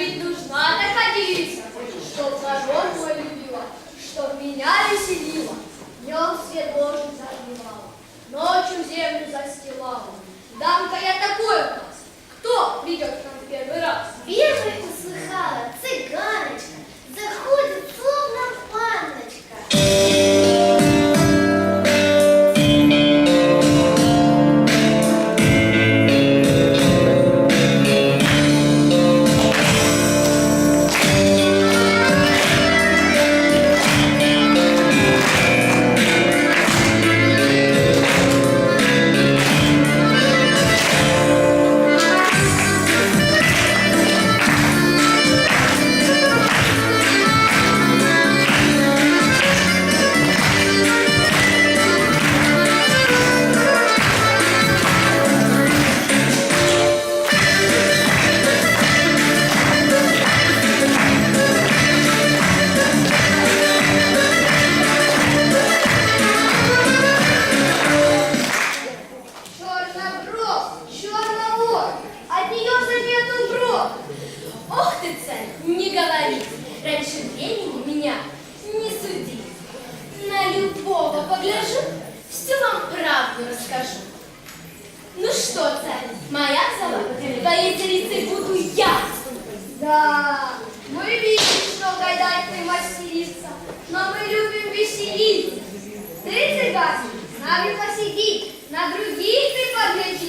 ведь нужна находиться, чтоб народ мой любила, чтоб меня веселила, днем свет ложу заживала, ночью землю застилала. Дам-ка я звідси буду я. Да, мы видим, что гадать ты мастерица, но мы любим веселиться. Ты, цыган, с нами посиди, на других ты погляди.